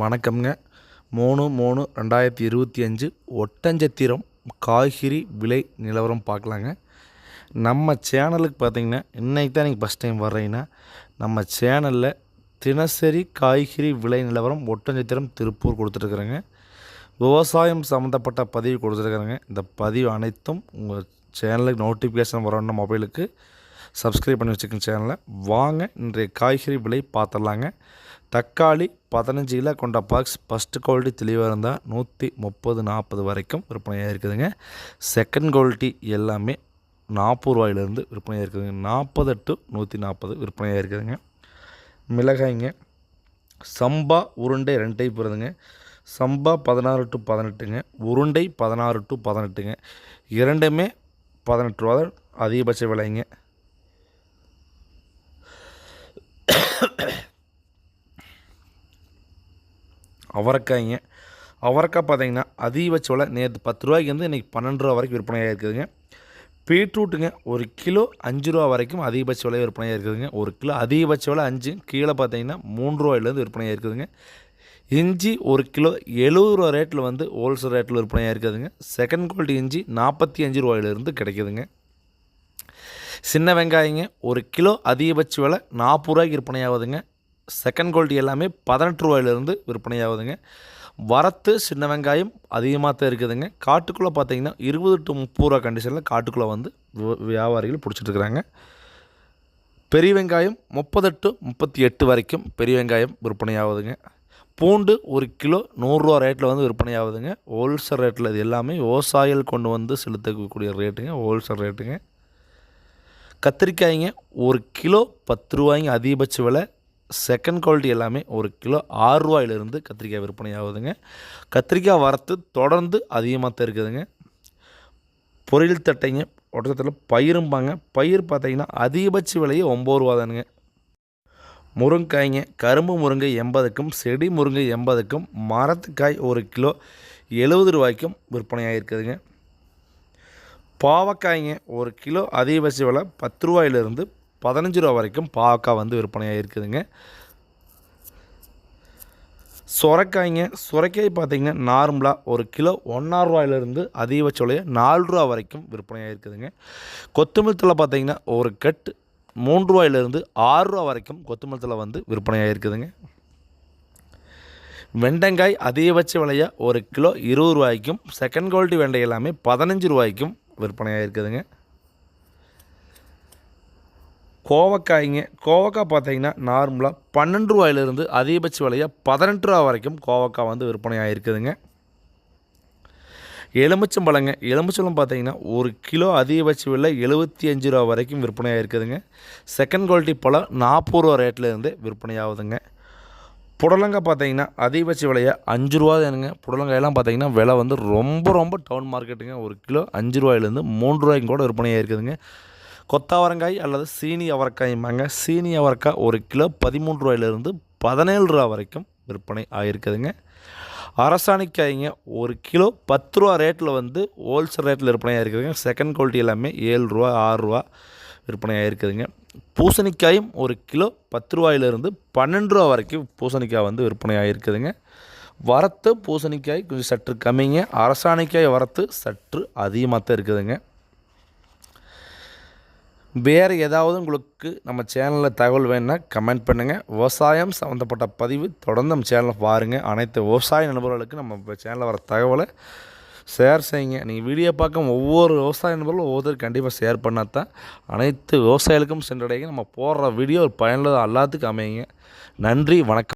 வணக்கம்ங்க. மூணு மூணு ரெண்டாயிரத்தி இருபத்தி அஞ்சு ஒட்டஞ்சத்திரம் காய்கறி விலை நிலவரம் பார்க்கலாங்க. நம்ம சேனலுக்கு பார்த்தீங்கன்னா இன்றைக்கி தான் நீங்கள் ஃபஸ்ட் டைம் வர்றீங்கன்னா நம்ம சேனலில் தினசரி காய்கறி விலை நிலவரம் ஒட்டஞ்சத்திரம் திருப்பூர் கொடுத்துட்ருக்குறேங்க விவசாயம் சம்மந்தப்பட்ட பதிவு கொடுத்துருக்குறேங்க. இந்த பதிவு அனைத்தும் உங்கள் சேனலுக்கு நோட்டிஃபிகேஷன் வரணும் மொபைலுக்கு சப்ஸ்கிரைப் பண்ணி வச்சுக்கணும் சேனலை. வாங்க இன்றைய காய்கறி விலை பார்த்துடலாங்க. தக்காளி பதினஞ்சு கிலோ கொண்ட பாக்ஸ் ஃபஸ்ட்டு குவாலிட்டி தெளிவாக இருந்தால் நூற்றி முப்பது நாற்பது வரைக்கும் விற்பனையாக இருக்குதுங்க. செகண்ட் குவாலிட்டி எல்லாமே நாற்பது ரூபாயிலேருந்து விற்பனையாக இருக்குதுங்க. நாற்பது டு நூற்றி நாற்பது விற்பனையாக இருக்குதுங்க. மிளகாய்ங்க சம்பா உருண்டை ரெண்டு டைப் வருதுங்க சம்பா பதினாறு டு பதினெட்டுங்க உருண்டை பதினாறு டு பதினெட்டுங்க. இரண்டுமே பதினெட்டு ரூபா தான் அதிகபட்ச விலைங்க. அவரைக்காய்ங்க. அவரைக்காய் பார்த்தீங்கன்னா அதிகபட்ச விலை நேற்று பத்து ரூபாய்க்கு வந்து இன்றைக்கி பன்னெண்டு ரூபா வரைக்கும் விற்பனையாக இருக்குதுங்க. பீட்ரூட்டுங்க ஒரு கிலோ அஞ்சு ரூபா வரைக்கும் அதிகபட்ச விலை விற்பனையாக இருக்குதுங்க. ஒரு கிலோ அதிகபட்ச விலை அஞ்சு கீழே பார்த்தீங்கன்னா மூன்று ரூபாயிலேருந்து விற்பனையாக இருக்குதுங்க. இஞ்சி ஒரு கிலோ எழுபது ரூபா ரேட்டில் வந்து ஹோல்சேல் ரேட்டில் விற்பனையாக இருக்குதுங்க. செகண்ட் குவாலிட்டி இஞ்சி நாற்பத்தி அஞ்சு ரூபாயிலிருந்து கிடைக்குதுங்க. சின்ன வெங்காயங்க ஒரு கிலோ அதிகபட்ச விலை நாற்பது ரூபாய்க்கு விற்பனையாகுதுங்க. செகண்ட் குவாலிட்டி எல்லாமே பதினெட்டு ரூபாயிலிருந்து விற்பனையாகுதுங்க. வரத்து சின்ன வெங்காயம் அதிகமாக தான் இருக்குதுங்க. காட்டுக்குள்ளே பார்த்தீங்கன்னா இருபது டு முப்பது ரூபா கண்டிஷனில் காட்டுக்குள்ளே வந்து வியாபாரிகள் பிடிச்சிட்ருக்குறாங்க. பெரிய வெங்காயம் முப்பது டு முப்பத்தி எட்டு வரைக்கும் பெரிய வெங்காயம் விற்பனையாகுதுங்க. பூண்டு ஒரு கிலோ நூறுரூவா ரேட்டில் வந்து விற்பனை ஆகுதுங்க ஹோல்சேல் ரேட்டில் இது எல்லாமே விவசாயிகள் கொண்டு வந்து செலுத்தக்கூடிய ரேட்டுங்க ஹோல்சேல் ரேட்டுங்க கத்திரிக்காய்ங்க ஒரு கிலோ பத்து ரூபாய்ங்க அதிகபட்ச விலை. செகண்ட் குவாலிட்டி எல்லாமே ஒரு கிலோ ஆறு ரூபாயிலிருந்து கத்திரிக்காய் விற்பனை ஆகுதுங்க கத்திரிக்காய் வரத்து தொடர்ந்து அதிகமாக தான் இருக்குதுங்க. பொரியல் தட்டைங்க ஒட்டத்தில் பயிரும்பாங்க பயிர் பார்த்தீங்கன்னா அதிகபட்ச விலையே ஒம்பது ரூபா தானுங்க. முருங்காய்ங்க கரும்பு முருங்கை எண்பதுக்கும் செடி முருங்கை எண்பதுக்கும் மரத்துக்காய் ஒரு கிலோ எழுபது ரூபாய்க்கும் விற்பனையாக இருக்குதுங்க பாவக்காய்ங்க ஒரு கிலோ அதிகபட்ச விலை பத்து ரூபாயிலிருந்து பதினஞ்சு ரூபா வரைக்கும் பாவக்காய் வந்து விற்பனையாக இருக்குதுங்க. சுரைக்காய்ங்க சுரைக்காய் பார்த்திங்கன்னா நார்மலாக ஒரு கிலோ ஒன்றாறு ரூபாயிலிருந்து அதிகபட்ச விலையை நாலு ரூபா வரைக்கும் விற்பனையாக இருக்குதுங்க. கொத்தமல்லி பார்த்திங்கன்னா ஒரு கட்டு மூன்று ரூபாயிலிருந்து ஆறு ரூபா வரைக்கும் கொத்தமல்லி வந்து விற்பனையாக இருக்குதுங்க. வெண்டங்காய் அதிகபட்ச விலையாக ஒரு கிலோ இருபது ரூபாய்க்கும் செகண்ட் குவாலிட்டி வெண்டை எல்லாமே பதினஞ்சு ரூபாய்க்கும் விற்பனையாக இருக்குதுங்க. கோவக்காய்ங்க கோவக்காய் பார்த்தீங்கன்னா நார்மலாக பன்னெண்டு ரூபாயிலிருந்து அதிகபட்ச விலையாக பதினெட்டு ரூபா வரைக்கும் கோவக்காய் வந்து விற்பனை ஆகிருக்குதுங்க எலுமிச்சம்பழங்க எலுமிச்சம்பழம் பார்த்தீங்கன்னா ஒரு கிலோ அதிகபட்ச விலை எழுபத்தி அஞ்சு ரூபா வரைக்கும் விற்பனையாக இருக்குதுங்க செகண்ட் குவாலிட்டி பழம் நாற்பது ரூபா ரேட்லேருந்து விற்பனையாகுதுங்க. புடலங்காய் பார்த்தீங்கன்னா அதிகபட்ச விலையை அஞ்சு ரூபா தானுங்க. புடலங்காயெல்லாம் பார்த்தீங்கன்னா விலை வந்து ரொம்ப ரொம்ப டவுன் மார்க்கெட்டுங்க ஒரு கிலோ அஞ்சு ரூபாயிலேருந்து மூன்று ரூபாய்க்கும் கூட விற்பனையாக இருக்குதுங்க கொத்தாவரங்காய் அல்லது சீனி அவரைக்காய்மாங்க சீனி அவரைக்காய் ஒரு கிலோ பதிமூன்று ரூபாயிலிருந்து பதினேழு ரூபா வரைக்கும் விற்பனை ஆகிருக்குதுங்க அரசாணிக்காய்ங்க ஒரு கிலோ பத்து ரூபா ரேட்டில் வந்து ஹோல்சேல் ரேட்டில் விற்பனையாக இருக்குதுங்க செகண்ட் குவாலிட்டி எல்லாமே ஏழு ரூபா ஆறு ரூபா விற்பனையாக இருக்குதுங்க பூசணிக்காயும் ஒரு கிலோ பத்து ரூபாயிலிருந்து பன்னெண்டு ரூபா வரைக்கும் பூசணிக்காய் வந்து விற்பனையாக இருக்குதுங்க வரத்து பூசணிக்காய் கொஞ்சம் சற்று கம்மிங்க. அரசாணிக்காய் வரத்து சற்று அதிகமாக தான் இருக்குதுங்க. வேறு ஏதாவது உங்களுக்கு நம்ம சேனலில் தகவல் வேணுன்னா கமெண்ட் பண்ணுங்கள் விவசாயம் சம்மந்தப்பட்ட பதிவு தொடர்ந்து நம்ம சேனலை பாருங்கள் அனைத்து விவசாய நண்பர்களுக்கு நம்ம சேனலில் வர தகவலை ஷேர் செய்யுங்க. நீங்கள் வீடியோ பார்க்க ஒவ்வொரு விவசாய நண்பர்களும் ஒவ்வொருத்தரும் கண்டிப்பாக ஷேர் பண்ணால் தான் அனைத்து விவசாயிகளுக்கும் சென்றடைங்க நம்ம போடுற வீடியோ ஒரு பயனுள்ளதாக எல்லாத்துக்கும் அமையுங்க. நன்றி வணக்கம்.